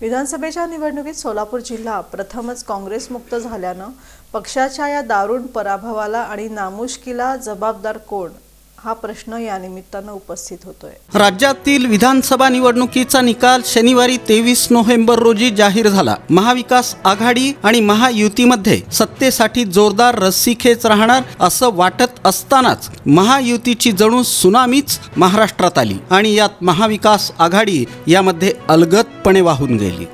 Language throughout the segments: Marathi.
विधानसभेच्या निवडणुकीत सोलापूर जिल्हा प्रथमच काँग्रेसमुक्त झाल्यानं पक्षाच्या या दारुण पराभवाला आणि नामुष्कीला जबाबदार कोण? हा प्रश्न या निमित्तानं उपस्थित होतोय. राज्यातील विधानसभा निवडणुकीचा निकाल शनिवारी तेवीस नोव्हेंबर रोजी जाहीर झाला. महाविकास आघाडी आणि महायुतीमध्ये सत्तेसाठी जोरदार रस्सीखेच राहणार असं वाटत असतानाच महायुतीची जणू सुनामीच महाराष्ट्रात आली. आणि यात महाविकास आघाडी यामध्ये अलगदपणे वाहून गेली.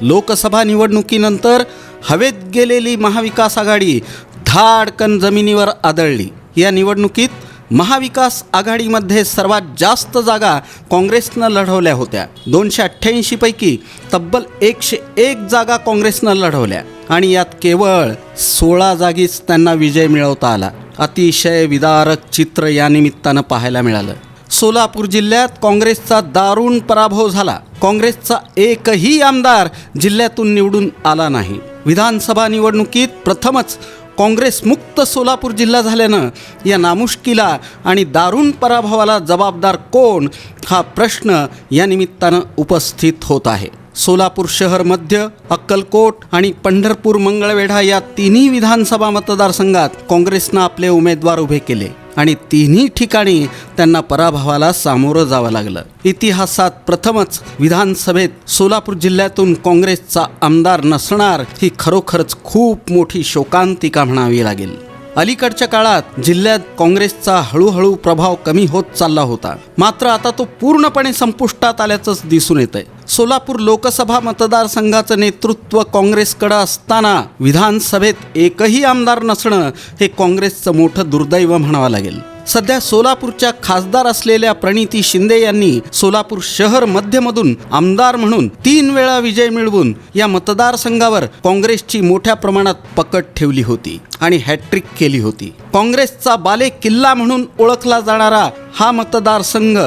लोकसभा निवडणुकीनंतर हवेत गेलेली महाविकास आघाडी धाडकन जमिनीवर आदळली. या निवडणुकीत महाविकास आघाडीमध्ये सर्वात जास्त जागा काँग्रेसनं लढवल्या होत्या. दोनशे अठ्ठ्याऐंशीपैकी तब्बल एकशे एक जागा काँग्रेसनं लढवल्या. आणि यात केवळ सोळा जागीच त्यांना विजय मिळवता आला. अतिशय विदारक चित्र या निमित्तानं पाहायला मिळालं. सोलापूर जिल्ह्यात काँग्रेसचा दारुण पराभव झाला. काँग्रेसचा एकही आमदार जिल्ह्यातून निवडून आला नाही. विधानसभा निवडणुकीत प्रथमच काँग्रेसमुक्त सोलापूर जिल्हा झाल्यानं या नामुष्कीला आणि दारुण पराभवाला जबाबदार कोण हा प्रश्न या निमित्तानं उपस्थित होत आहे. सोलापूर शहर मध्य अक्कलकोट आणि पंढरपूर मंगळवेढा या तिन्ही विधानसभा मतदारसंघात काँग्रेसनं आपले उमेदवार उभे केले. आणि तिन्ही ठिकाणी त्यांना पराभवाला सामोरं जावं लागलं. इतिहासात प्रथमच विधानसभेत सोलापूर जिल्ह्यातून काँग्रेसचा आमदार नसणार ही खरोखरच खूप मोठी शोकांतिका म्हणावी लागेल. अलीकडच्या काळात जिल्ह्यात काँग्रेसचा हळूहळू प्रभाव कमी होत चालला होता. मात्र आता तो पूर्णपणे संपुष्टात आल्याचंच दिसून येत आहे सोलापूर लोकसभा मतदारसंघाचं नेतृत्व काँग्रेसकडं असताना विधानसभेत एकही आमदार नसणं हे काँग्रेसचं मोठं दुर्दैव म्हणावं लागेल. सध्या सोलापूरच्या खासदार असलेल्या प्रणिती शिंदे यांनी सोलापूर शहर मध्यमधून आमदार म्हणून तीन वेळा विजय मिळवून या मतदारसंघावर काँग्रेसची मोठ्या प्रमाणात पकड ठेवली होती आणि हॅट्रिक केली होती. काँग्रेसचा बाले किल्ला म्हणून ओळखला जाणारा हा मतदारसंघ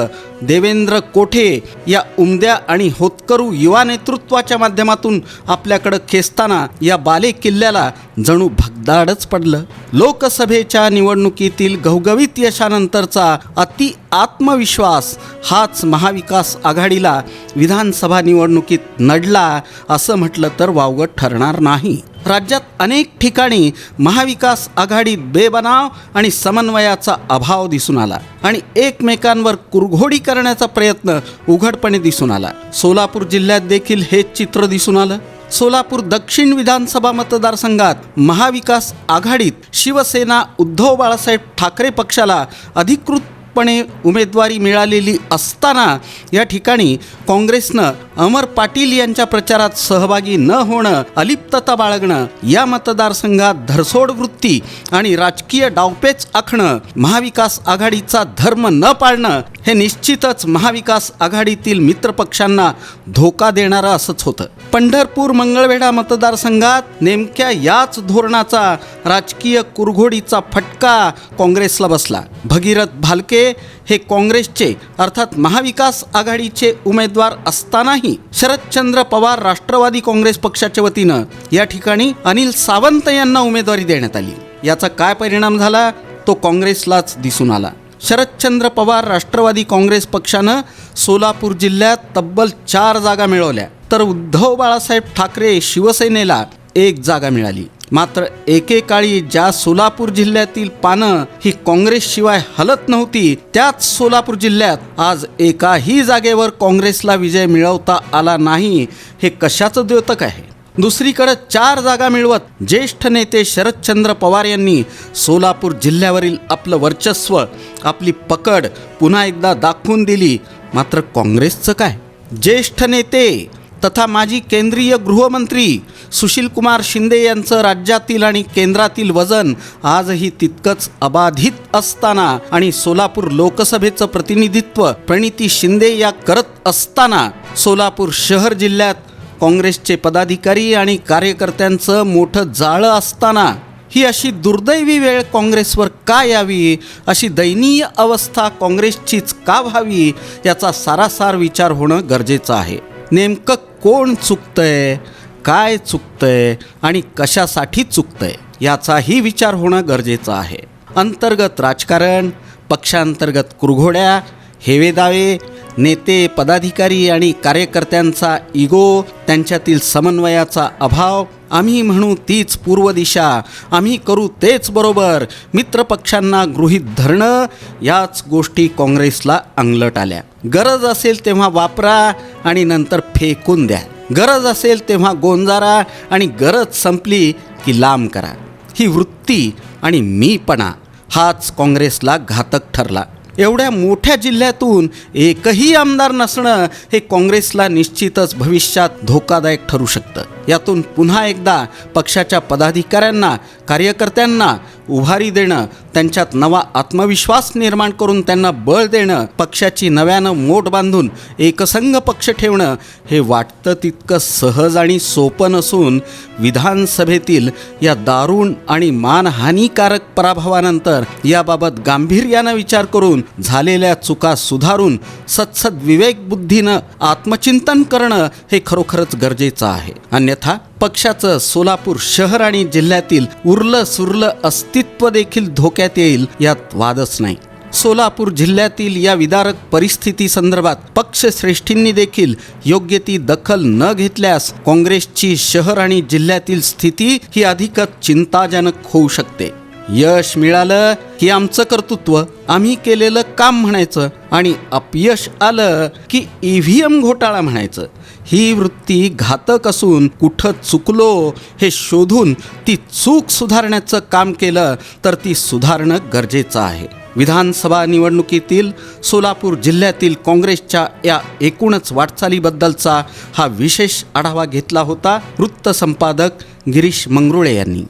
देवेंद्र कोठे या उमद्या आणि होतकरू युवा नेतृत्वाच्या माध्यमातून आपल्याकडं खेचताना या बाले किल्ल्याला जणू भगदाडच पडलं. लोकसभेच्या निवडणुकीतील घवघवीत यशानंतरचा अति आत्मविश्वास हाच महाविकास आघाडीला विधानसभा निवडणुकीत नडला असं म्हटलं तर वावगं ठरणार नाही. राज्यात अनेक ठिकाणी महाविकास आघाडीत बेबनाव आणि समन्वयाचा अभाव दिसून आला आणि एकमेकांवर कुरघोडी करण्याचा प्रयत्न उघडपणे दिसून आला. सोलापूर जिल्ह्यात देखील हेच चित्र दिसून आलं. सोलापूर दक्षिण विधानसभा मतदारसंघात महाविकास आघाडीत शिवसेना उद्धव बाळासाहेब ठाकरे पक्षाला अधिकृत अधिकृतपणे उमेदवारी मिळालेली असताना या ठिकाणी काँग्रेसनं अमर पाटील यांच्या प्रचारात सहभागी न होणं अलिप्तता बाळगणं या मतदारसंघात धरसोड वृत्ती आणि राजकीय डावपेच आखणं महाविकास आघाडीचा धर्म न पाळणं हे निश्चितच महाविकास आघाडीतील मित्रपक्षांना धोका देणारं असंच होतं. पंढरपूर मंगळवेढा मतदारसंघात नेमक्या याच धोरणाचा राजकीय कुरघोडीचा फटका काँग्रेसला बसला. भगीरथ भालके हे काँग्रेसचे अर्थात महाविकास आघाडीचे उमेदवार असतानाही शरदचंद्र पवार राष्ट्रवादी काँग्रेस पक्षाच्या वतीनं या ठिकाणी अनिल सावंत यांना उमेदवारी देण्यात आली. याचा काय परिणाम झाला? तो काँग्रेसलाच दिसून आला. शरदचंद्र पवार राष्ट्रवादी काँग्रेस पक्षानं सोलापूर जिल्ह्यात तब्बल चार जागा मिळवल्या. तर उद्धव बाळासाहेब ठाकरे शिवसेनेला एक जागा मिळाली. मात्र एकेकाळी ज्या सोलापूर जिल्ह्यातील पानं ही काँग्रेसशिवाय हलत नव्हती त्याच सोलापूर जिल्ह्यात आज एकाही जागेवर काँग्रेसला विजय मिळवता आला नाही हे कशाचं द्योतक आहे? दुसरीकडे चार जागा मिळवत ज्येष्ठ नेते शरदचंद्र पवार यांनी सोलापूर जिल्ह्यावरील आपलं वर्चस्व आपली पकड पुन्हा एकदा दाखवून दिली. मात्र काँग्रेसचं काय? ज्येष्ठ नेते तथा माजी केंद्रीय गृहमंत्री सुशीलकुमार शिंदे यांचं राज्यातील आणि केंद्रातील वजन आजही तितकंच अबाधित असताना आणि सोलापूर लोकसभेचं प्रतिनिधित्व प्रणिती शिंदे या करत असताना सोलापूर शहर जिल्ह्यात काँग्रेसचे पदाधिकारी आणि कार्यकर्त्यांचं मोठं जाळं असताना ही अशी दुर्दैवी वेळ काँग्रेसवर का यावी? अशी दयनीय अवस्था काँग्रेसचीच का व्हावी? याचा सारासार विचार होणं गरजेचं आहे. नेमकं कोण चुकतंय? काय चुकतंय? आणि कशासाठी चुकतंय? याचाही विचार होणं गरजेचं आहे. अंतर्गत राजकारण पक्षांतर्गत कुरघोड्या हेवेदावे नेते पदाधिकारी आणि कार्यकर्त्यांचा इगो त्यांच्यातील समन्वयाचा अभाव. आम्ही म्हणू तीच पूर्व दिशा. आम्ही करू तेच बरोबर. मित्रपक्षांना गृहीत धरणं याच गोष्टी काँग्रेसला अंगलट आल्या. गरज असेल तेव्हा वापरा आणि नंतर फेकून द्या. गरज असेल तेव्हा गोंजारा आणि गरज संपली की लांब करा. ही वृत्ती आणि मीपणा हाच काँग्रेसला घातक ठरला. एवढ्या मोठ्या जिल्ह्यातून एकही आमदार नसणं हे काँग्रेसला निश्चितच भविष्यात धोकादायक ठरू शकतं. यातून पुन्हा एकदा पक्षाच्या पदाधिकाऱ्यांना कार्यकर्त्यांना उभारी देणं त्यांच्यात नवा आत्मविश्वास निर्माण करून त्यांना बळ देणं पक्षाची नव्यानं मोठ बांधून एकसंघ पक्ष ठेवणं हे वाटतं तितकं सहज आणि सोपं नसून विधानसभेतील या दारुण आणि मानहानिकारक पराभवानंतर याबाबत गांभीर्यानं विचार करून झालेल्या चुका सुधारून सत्सद विवेकबुद्धीनं आत्मचिंतन करणं हे खरोखरच गरजेचं आहे. अन्यथा पक्षाचं सोलापूर शहर आणि जिल्ह्यातील उरलं सुरलं अस्तित्व देखील धोक्यात येईल यात वादच नाही. सोलापूर जिल्ह्यातील या विदारक परिस्थिती संदर्भात पक्षश्रेष्ठींनी देखील योग्य ती दखल न घेतल्यास काँग्रेसची शहर आणि जिल्ह्यातील स्थिती ही अधिकच चिंताजनक होऊ शकते. यश मिळालं की आमचं कर्तृत्व आम्ही केलेलं काम म्हणायचं आणि अपयश आलं की ई व्ही एम घोटाळा म्हणायचं. ही वृत्ती घातक असून कुठं चुकलो हे शोधून ती चूक सुधारण्याचं काम केलं तर ती सुधारणं गरजेचं आहे. विधानसभा निवडणुकीतील सोलापूर जिल्ह्यातील काँग्रेसच्या या एकूणच वाटचालीबद्दलचा हा विशेष आढावा घेतला होता वृत्तसंपादक गिरीश मंगरुळे यांनी.